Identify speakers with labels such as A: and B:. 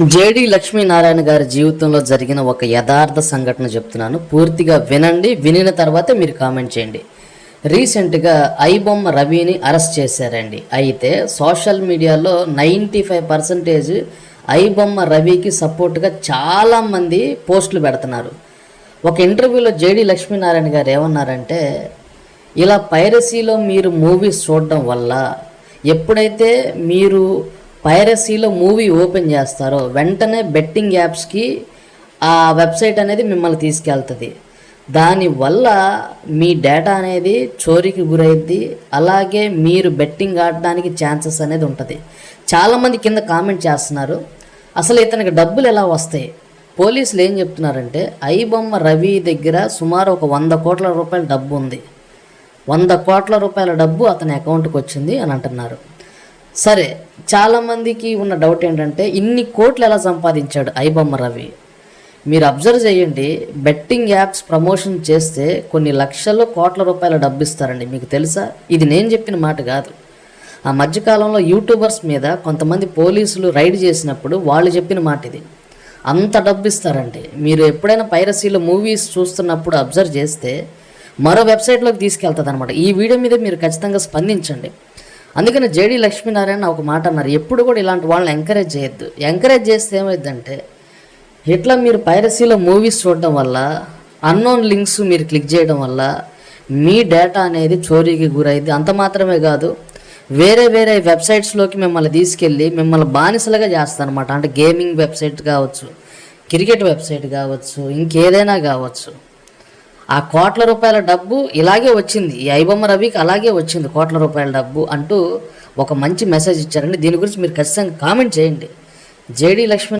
A: JD Lakshminarayana గారి జీవితంలో జరిగిన ఒక యథార్థ సంఘటన చెప్తున్నాను. పూర్తిగా వినండి వినిన తర్వాతే మీరు కామెంట్ చేయండి. రీసెంట్గా ఐబొమ్మ రవిని అరెస్ట్ చేశారండి. అయితే సోషల్ మీడియాలో నైంటీ ఫైవ్ పర్సెంటేజ్ ఐబొమ్మ రవికి సపోర్ట్గా చాలామంది పోస్టులు పెడుతున్నారు. ఒక ఇంటర్వ్యూలో జేడి లక్ష్మీనారాయణ గారు ఏమన్నారంటే ఇలా పైరసీలో మీరు మూవీస్ చూడడం వల్ల ఎప్పుడైతే మీరు పైరసీలో మూవీ ఓపెన్ చేస్తారో వెంటనే బెట్టింగ్ యాప్స్కి ఆ వెబ్సైట్ అనేది మిమ్మల్ని తీసుకెళ్తుంది. దానివల్ల మీ డేటా అనేది చోరీకి గురైద్ది అలాగే మీరు బెట్టింగ్ ఆడడానికి ఛాన్సెస్ అనేది ఉంటుంది. చాలామంది కింద కామెంట్ చేస్తున్నారు అసలు ఇతనికి డబ్బులు ఎలా వస్తాయి? పోలీసులు ఏం చెప్తున్నారంటే ఐబొమ్మ రవి దగ్గర సుమారు ఒక వంద కోట్ల రూపాయల డబ్బు ఉంది. వంద కోట్ల రూపాయల డబ్బు అతని అకౌంట్కి వచ్చింది అని అంటున్నారు. సరే చాలామందికి ఉన్న డౌట్ ఏంటంటే ఇన్ని కోట్లు ఎలా సంపాదించాడు ఐబొమ్మ రవి? మీరు అబ్జర్వ్ చేయండి బెట్టింగ్ యాప్స్ ప్రమోషన్ చేస్తే కొన్ని లక్షలు కోట్ల రూపాయల డబ్బు ఇస్తారండి మీకు తెలుసా? ఇది నేను చెప్పిన మాట కాదు. ఆ మధ్యకాలంలో యూట్యూబర్స్ మీద కొంతమంది పోలీసులు రైడ్ చేసినప్పుడు వాళ్ళు చెప్పిన మాట ఇది. అంత డబ్బు ఇస్తారండి మీరు ఎప్పుడైనా పైరసీలో మూవీస్ చూస్తున్నప్పుడు అబ్జర్వ్ చేస్తే మరో వెబ్సైట్లోకి తీసుకెళ్తుంది అనమాట ఈ వీడియో మీద మీరు ఖచ్చితంగా స్పందించండి. అందుకని జేడీ లక్ష్మీనారాయణ ఒక మాట అన్నారు. ఎప్పుడు కూడా ఇలాంటి వాళ్ళని ఎంకరేజ్ చేయొద్దు. ఎంకరేజ్ చేస్తే ఏమైందంటే ఇట్లా మీరు పైరసీలో మూవీస్ చూడడం వల్ల అన్నోన్ లింక్స్ మీరు క్లిక్ చేయడం వల్ల మీ డేటా అనేది చోరీకి గురైంది అంత మాత్రమే కాదు వేరే వేరే వెబ్సైట్స్లోకి మిమ్మల్ని తీసుకెళ్ళి మిమ్మల్ని బానిసలుగా చేస్తారనమాట అంటే గేమింగ్ వెబ్సైట్ కావచ్చు క్రికెట్ వెబ్సైట్ కావచ్చు ఇంకేదైనా కావచ్చు. ఆ కోట్ల రూపాయల డబ్బు ఇలాగే వచ్చింది. ఈ ఐబొమ్మ రవికి అలాగే వచ్చింది కోట్ల రూపాయల డబ్బు అంటూ ఒక మంచి మెసేజ్ ఇచ్చారండి. దీని గురించి మీరు ఖచ్చితంగా కామెంట్ చేయండి. జేడి లక్ష్మణ్